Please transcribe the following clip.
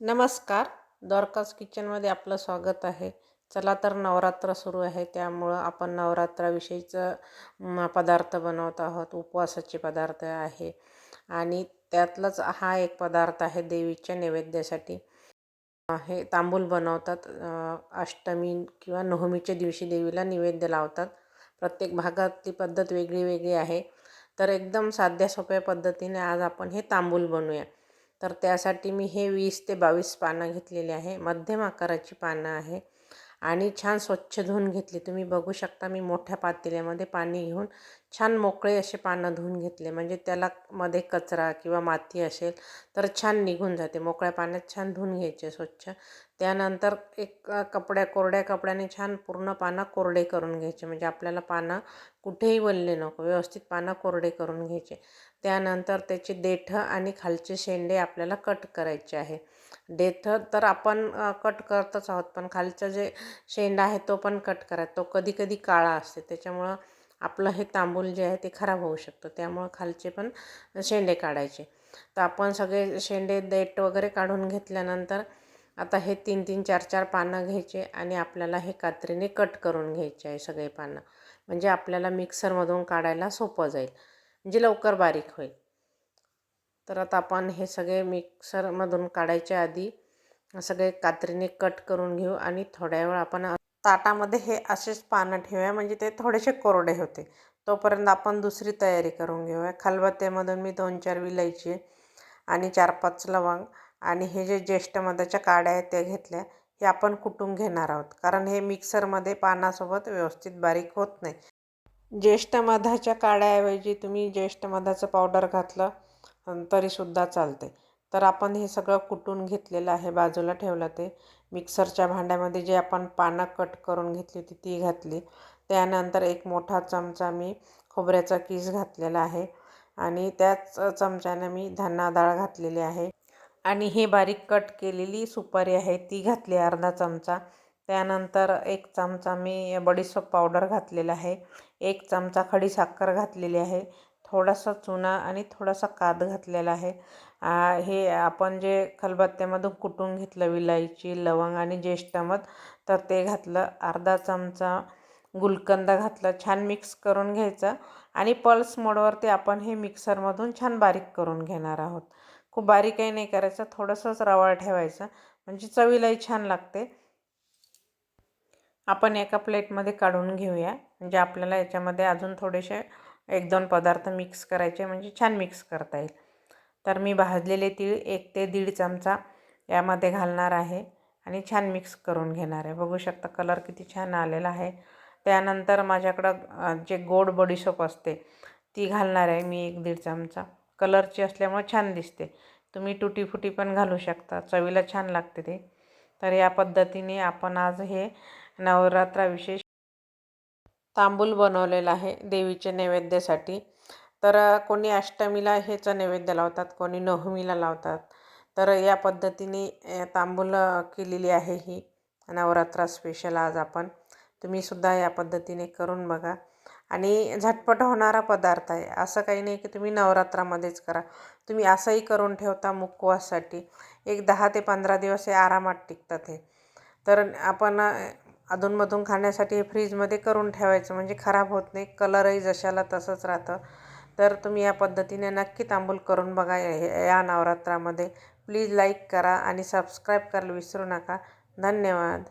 नमस्कार. द्वारकास किचनमध्ये आपलं स्वागत आहे. चला तर नवरात्र सुरू आहे. त्यामुळं आपण नवरात्राविषयीचं पदार्थ बनवत आहोत. उपवासाचे पदार्थ आहे. आणि त्यातलाच हा एक पदार्थ आहे देवीच्या नैवेद्यासाठी. हे तांबूल बनवतात. अष्टमी किंवा नवमीच्या दिवशी देवीला नैवेद्य लावतात. प्रत्येक भागातली पद्धत वेगळी वेगळी आहे. तर एकदम साध्या सोप्या पद्धतीने आज आपण हे तांबूल बनवूया. तर त्यासाठी मी हे वीस ते बावीस पानं घेतलेली आहे. मध्यम आकाराची पानं आहे. आणि छान स्वच्छ धुवून घेतली. तुम्ही बघू शकता मी मोठ्या पातेल्यामध्ये पाणी घेऊन छान मोकळे असे पानं धुवून घेतले. म्हणजे त्याला मध्ये कचरा किंवा माती असेल तर छान निघून जाते. मोकळ्या पाण्यात छान धुवून घ्यायचे स्वच्छ. त्यानंतर एक कपड्या कोरड्या कपड्याने छान पूर्ण पानं कोरडे करून घ्यायचे. म्हणजे आपल्याला पानं कुठेही वळले नको. व्यवस्थित पानं कोरडे करून घ्यायचे. त्यानंतर त्याचे देठं आणि खालचे शेंडे आपल्याला कट करायचे आहे. डेथ तर आपण कट करतच आहोत. पण खालचं जे शेंडा आहे तो पण कट करायचा तो कधी कधी काळा असते. त्याच्यामुळं आपलं हे तांबूल जे आहे ते खराब होऊ शकतं. त्यामुळं खालचे पण शेंडे काढायचे. तर आपण सगळे शेंडे देठ वगैरे काढून घेतल्यानंतर आता हे तीन तीन चार चार पानं घ्यायचे आणि आपल्याला हे कात्रीने कट करून घ्यायचे आहे सगळे पानं. म्हणजे आपल्याला मिक्सरमधून काढायला सोपं जाईल. म्हणजे लवकर बारीक होईल. तर आता आपण हे सगळे मिक्सरमधून काढायच्या आधी सगळे कात्रीने कट करून घेऊ आणि थोड्या वेळ आपण ताटामध्ये हे असेच पानं ठेवूया म्हणजे ते थोडेसे कोरडे होते. तोपर्यंत आपण दुसरी तयारी करून घेऊया. खलबत्त्यामधून मी दोन चार विलायची आणि चार पाच लवंग आणि हे जे ज्येष्ठ मधाच्या काड्या आहेत त्या घेतल्या हे आपण कुटून घेणार आहोत. कारण हे मिक्सरमध्ये पानासोबत व्यवस्थित बारीक होत नाही. ज्येष्ठ मधाच्या काड्याऐवजी तुम्ही ज्येष्ठ मधाचं पावडर घातलं तरीसुद्धा चालते तर आपण हे सगळं कुटून घेतलेलं आहे बाजूला ठेवलं ते. मिक्सरच्या भांड्यामध्ये जे आपण पानं कट करून घेतली होती ती घातली. त्यानंतर एक मोठा चमचा मी खोबऱ्याचा किस घातलेला आहे. आणि त्याच चमच्याने मी धना डाळ घातलेली आहे. आणि हे बारीक कट केलेली सुपारी आहे ती घातली अर्धा चमचा. त्यानंतर एक चमचा मी बडीसोप पावडर घातलेला आहे. एक चमचा खडीसाखर घातलेली आहे. थोडासा चुना आणि थोडासा काद घातलेला आहे. हे आपण जे खलबत्त्यामधून कुटून घेतलं विलायची लवंग आणि ज्येष्ठमध तर ते घातलं अर्धा चमचा गुलकंद घातलं छान मिक्स करून घ्यायचं आणि पल्स मोडवरती आपण हे मिक्सरमधून छान बारीक करून घेणार आहोत. खूप बारीकही नाही करायचं थोडंसंच रवाळ ठेवायचं म्हणजे चवीलाही छान लागते. आपण एका प्लेटमध्ये काढून घेऊया म्हणजे आपल्याला याच्यामध्ये अजून थोडेसे एक दोन पदार्थ मिक्स करायचे म्हणजे छान मिक्स करता येईल. तर मी भाजलेले तीळ एक ते दीड चमचा यामध्ये घालणार आहे आणि छान मिक्स करून घेणार आहे. बघू शकता कलर किती छान आलेला आहे. त्यानंतर माझ्याकडं जे गोड बडीशोप असते ती घालणार आहे मी एक दीड चमचा. कलरची असल्यामुळे छान दिसते. तुम्ही टुटीफुटी पण घालू शकता. चवीला छान लागते ते. तर या पद्धतीने आपण आज हे नवरात्राविशेष तांबूल बनवलेलं आहे देवीच्या नैवेद्यासाठी. तर कोणी अष्टमीला ह्याचं नैवेद्य लावतात कोणी नवमीला लावतात. तर या पद्धतीने तांबूल केलेली आहे ही. नवरात्रा स्पेशल आज आपण. तुम्हीसुद्धा या पद्धतीने करून बघा. आणि झटपट होणारा पदार्थ आहे. असं काही नाही की तुम्ही नवरात्रामध्येच करा. तुम्ही असंही करून ठेवता मुकवासाठी एक दहा ते पंधरा दिवस हे आरामात टिकतात हे. तर आपण अधूनमधून खाण्यासाठी फ्रीजमध्ये करून ठेवायचं म्हणजे खराब होत नाही. कलरही जशाला तसंच राहतं. तर तुम्ही या पद्धतीने नक्की तांबूल करून बघा या नवरात्रामध्ये. प्लीज लाईक करा आणि सबस्क्राईब करायला विसरू नका. धन्यवाद.